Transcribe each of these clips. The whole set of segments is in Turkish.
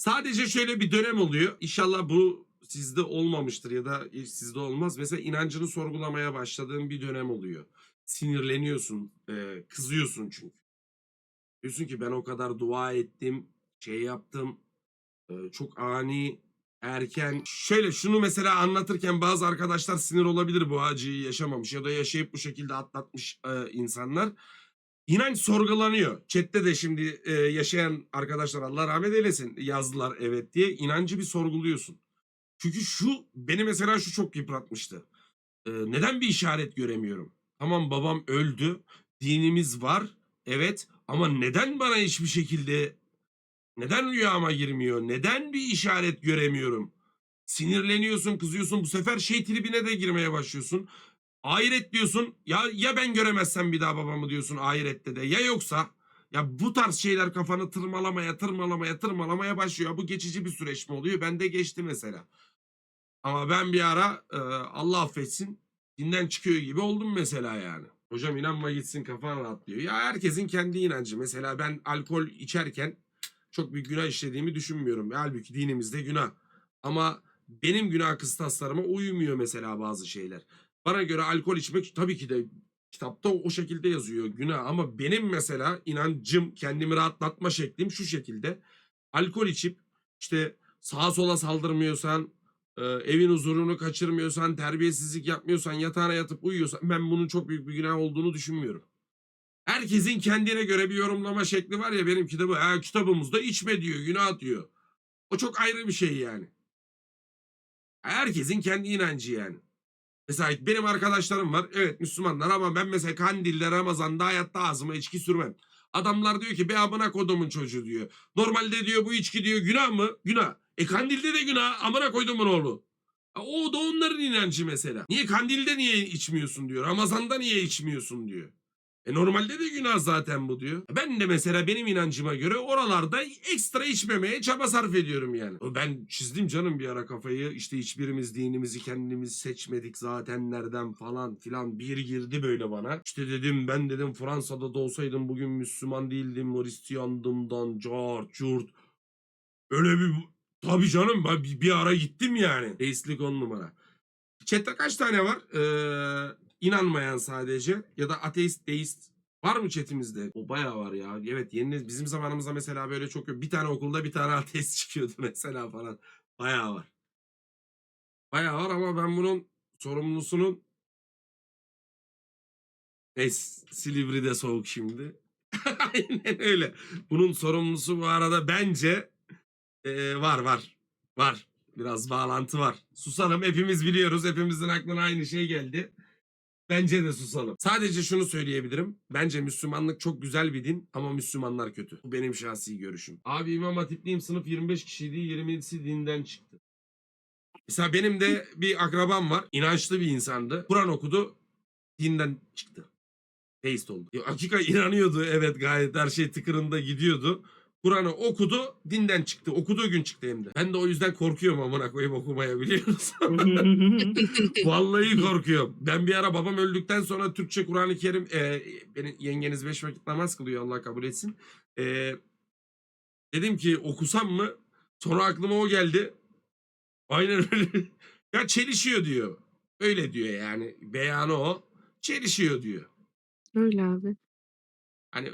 Sadece şöyle bir dönem oluyor. İnşallah bu sizde olmamıştır ya da sizde olmaz. Mesela inancını sorgulamaya başladığın bir dönem oluyor. Sinirleniyorsun, e, kızıyorsun çünkü. Diyorsun ki ben o kadar dua ettim, şey yaptım, e, çok ani, erken. Şöyle şunu mesela anlatırken bazı arkadaşlar sinir olabilir bu acıyı yaşamamış ya da yaşayıp bu şekilde atlatmış e, insanlar. İnanç sorgulanıyor. Chat'te de şimdi e, yaşayan arkadaşlar Allah rahmet eylesin yazdılar evet diye. inancı bir sorguluyorsun. Çünkü şu beni mesela şu çok yıpratmıştı. E, neden bir işaret göremiyorum? Tamam babam öldü. Dinimiz var. Evet ama neden bana hiçbir şekilde neden rüyama girmiyor? Neden bir işaret göremiyorum? Sinirleniyorsun, kızıyorsun. Bu sefer şey tribine de girmeye başlıyorsun. Ahiret diyorsun. Ya ya ben göremezsem bir daha babamı diyorsun ahirette de. Ya yoksa ya bu tarz şeyler kafanı tırmalamaya, tırmalamaya, tırmalamaya başlıyor. Bu geçici bir süreç mi oluyor? Bende geçti mesela. Ama ben bir ara e, Allah affetsin dinden çıkıyor gibi oldum mesela yani. Hocam inanma gitsin kafan rahatlıyor. Ya herkesin kendi inancı. Mesela ben alkol içerken çok bir günah işlediğimi düşünmüyorum. Halbuki dinimizde günah. Ama benim günah kıstaslarıma uymuyor mesela bazı şeyler. Bana göre alkol içmek tabii ki de kitapta o şekilde yazıyor günah ama benim mesela inancım kendimi rahatlatma şeklim şu şekilde. Alkol içip işte sağa sola saldırmıyorsan, e, evin huzurunu kaçırmıyorsan, terbiyesizlik yapmıyorsan, yatağına yatıp uyuyorsan ben bunun çok büyük bir günah olduğunu düşünmüyorum. Herkesin kendine göre bir yorumlama şekli var ya benim kitabı. Ha, kitabımızda içme diyor, günah diyor. O çok ayrı bir şey yani. Herkesin kendi inancı yani. Mesela benim arkadaşlarım var. Evet Müslümanlar ama ben mesela kandilde Ramazan'da hayatta ağzıma içki sürmem. Adamlar diyor ki be amına kodumun çocuğu diyor. Normalde diyor bu içki diyor günah mı? Günah. E kandilde de günah amına koydumun oğlu. O da onların inancı mesela. Niye kandilde niye içmiyorsun diyor. Ramazan'da niye içmiyorsun diyor. E normalde de günah zaten bu diyor. Ben de mesela benim inancıma göre oralarda ekstra içmemeye çaba sarf ediyorum yani. Ben çizdim canım bir ara kafayı. İşte hiçbirimiz dinimizi kendimiz seçmedik zaten nereden falan filan bir girdi böyle bana. İşte dedim ben dedim Fransa'da da olsaydım bugün Müslüman değildim Hristiyandımdan cart curt. Öyle bir tabii canım ben bir ara gittim yani. Deistlik on numara. Chat'te kaç tane var? Ee, inanmayan sadece ya da ateist, deist var mı chatimizde? O bayağı var ya. Evet yeni bizim zamanımızda mesela böyle çok yok. Bir tane okulda bir tane ateist çıkıyordu mesela falan. Bayağı var. Bayağı var ama ben bunun sorumlusunun Neyse Silivri'de soğuk şimdi. Aynen öyle. Bunun sorumlusu bu arada bence ee, var var. Var. Biraz bağlantı var. Susalım hepimiz biliyoruz. Hepimizin aklına aynı şey geldi. Bence de susalım. Sadece şunu söyleyebilirim. Bence Müslümanlık çok güzel bir din ama Müslümanlar kötü. Bu benim şahsi görüşüm. Abi İmam Hatipliyim sınıf 25 kişiydi 27'si dinden çıktı. Mesela benim de bir akrabam var. İnançlı bir insandı. Kur'an okudu. Dinden çıktı. Deist oldu. Ya, Hakika inanıyordu evet gayet her şey tıkırında gidiyordu. Kur'an'ı okudu, dinden çıktı. Okuduğu gün çıktı hem de. Ben de o yüzden korkuyorum amına koyayım okumaya biliyorsun. Vallahi korkuyorum. Ben bir ara babam öldükten sonra Türkçe Kur'an-ı Kerim e, benim yengeniz beş vakit namaz kılıyor Allah kabul etsin. E, dedim ki okusam mı? Sonra aklıma o geldi. Aynen öyle. ya çelişiyor diyor. Öyle diyor yani. Beyanı o. Çelişiyor diyor. Öyle abi. Hani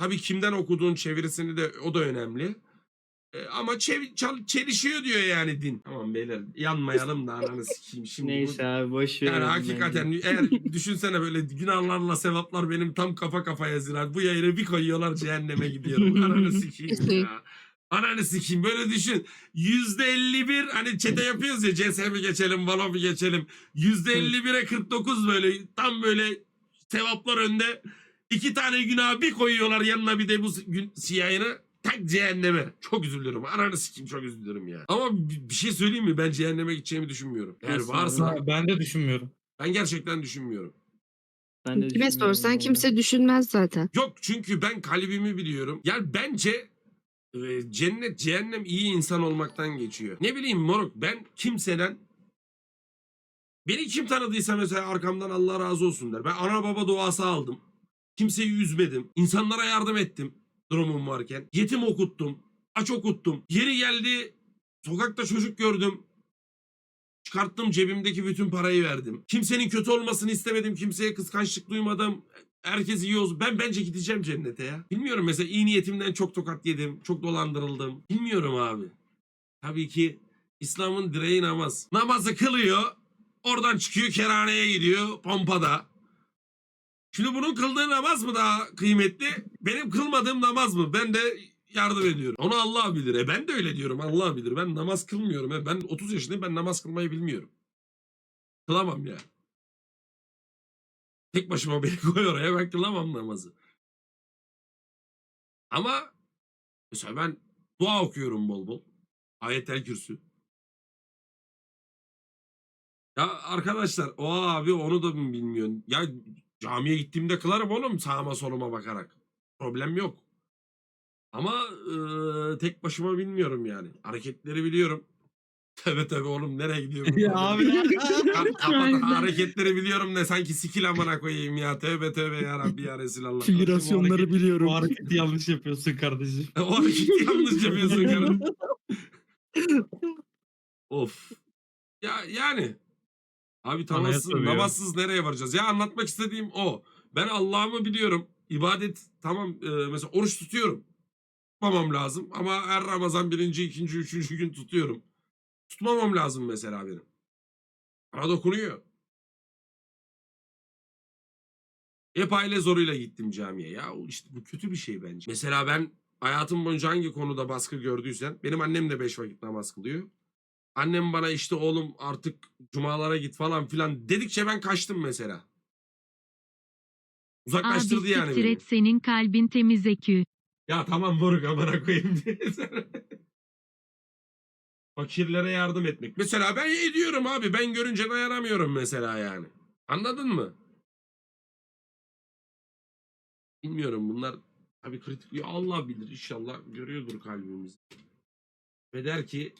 tabii kimden okuduğun çevirisini de o da önemli. E, ama çev- çal- çelişiyor diyor yani din. Tamam beyler yanmayalım da ananı sikeyim şimdi. bu- Neyse abi boş ver. Yani hakikaten eğer düşünsene böyle günahlarla sevaplar benim tam kafa kafaya zirar. Bu yayını bir koyuyorlar cehenneme gidiyorum. Ananı sikeyim ya. Ananı sikeyim böyle düşün. Yüzde 51 hani çete yapıyoruz ya CS mi geçelim Valo mu geçelim. Yüzde 51'e 49 böyle tam böyle sevaplar önde. İki tane günah bir koyuyorlar yanına bir de bu gün siyahını tak cehenneme. Çok üzülürüm. Ananı sikeyim çok üzülürüm ya. Ama bir şey söyleyeyim mi? Ben cehenneme gideceğimi düşünmüyorum. Eğer varsa? Ben de düşünmüyorum. ben gerçekten düşünmüyorum. Ben de Kime sorsan kimse düşünmez zaten. Yok çünkü ben kalbimi biliyorum. Yani bence e, cennet, cehennem iyi insan olmaktan geçiyor. Ne bileyim moruk ben kimseden beni kim tanıdıysa mesela arkamdan Allah razı olsun der. Ben ana baba duası aldım. Kimseyi üzmedim. İnsanlara yardım ettim durumum varken. Yetim okuttum. aç okuttum. Yeri geldi sokakta çocuk gördüm. Çıkarttım cebimdeki bütün parayı verdim. Kimsenin kötü olmasını istemedim. Kimseye kıskançlık duymadım. Herkes iyi olsun. Ben bence gideceğim cennete ya. Bilmiyorum mesela iyi niyetimden çok tokat yedim. Çok dolandırıldım. Bilmiyorum abi. Tabii ki İslam'ın direği namaz. Namazı kılıyor. Oradan çıkıyor kerhaneye gidiyor pompada. Şimdi bunun kıldığı namaz mı daha kıymetli? Benim kılmadığım namaz mı? Ben de yardım ediyorum. Onu Allah bilir. E ben de öyle diyorum. Allah bilir. Ben namaz kılmıyorum. E ben 30 yaşındayım. Ben namaz kılmayı bilmiyorum. Kılamam ya. Tek başıma beni koy oraya. Ben kılamam namazı. Ama mesela ben dua okuyorum bol bol. Ayetel kürsü. Ya arkadaşlar o abi onu da mı bilmiyorsun? Ya camiye gittiğimde kılarım oğlum sağıma soluma bakarak. Problem yok. Ama eee, tek başıma bilmiyorum yani. Hareketleri biliyorum. Tövbe tövbe oğlum nereye gidiyorum? Ya abi. Kap- kapat, hareketleri biliyorum ne sanki skill amına koyayım ya. Tövbe tövbe ya Rabbi ya Resulallah. Figürasyonları biliyorum. Bu hareketi yanlış yapıyorsun kardeşim. o hareketi yanlış yapıyorsun karım. Of. Ya yani. Abi namazsız, sövüyor. namazsız nereye varacağız? Ya anlatmak istediğim o. Ben Allah'ımı biliyorum. İbadet tamam e, mesela oruç tutuyorum. Tutmamam lazım ama her Ramazan birinci, ikinci, üçüncü gün tutuyorum. Tutmamam lazım mesela benim. Bana dokunuyor. Hep aile zoruyla gittim camiye. Ya işte bu kötü bir şey bence. Mesela ben hayatım boyunca hangi konuda baskı gördüysen benim annem de beş vakit namaz kılıyor. Annem bana işte oğlum artık cumalara git falan filan dedikçe ben kaçtım mesela. Uzaklaştırdı Abi yani siktir beni. et senin kalbin temiz ekü. Ya tamam moruk amına koyayım diye. Fakirlere yardım etmek. Mesela ben ediyorum abi. Ben görünce dayanamıyorum mesela yani. Anladın mı? Bilmiyorum bunlar tabii kritik. Ya Allah bilir inşallah görüyordur kalbimizi. Ve der ki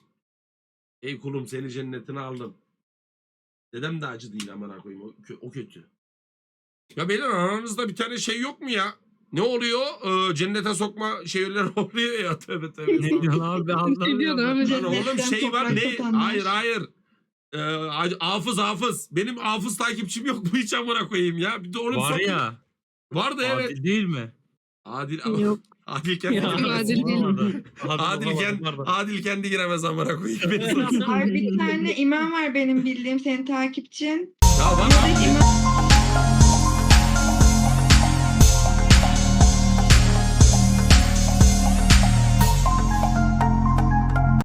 ey kulum seni cennetine aldım. Dedem de acı değil amına koyayım. O, o kötü. Ya beyler aranızda bir tane şey yok mu ya? Ne oluyor? Ee, cennete sokma şeyler oluyor ya tövbe tövbe. ne diyorsun abi Ne diyorsun anlamıyorum. abi? Lan oğlum şey var ne? tutanlar. Hayır hayır. Ee, hafız hafız. Benim hafız takipçim yok mu hiç amına koyayım ya? Bir de onu Var sokun. ya. Vardı evet. Adil değil mi? Adil Yok. Adil kendi Ya, giremez. Adil değil. Adil, pardon. Adil kendi giremez amına koyayım. Beni. Ay bir tane imam var benim bildiğim senin takipçin. ya Buradaki imam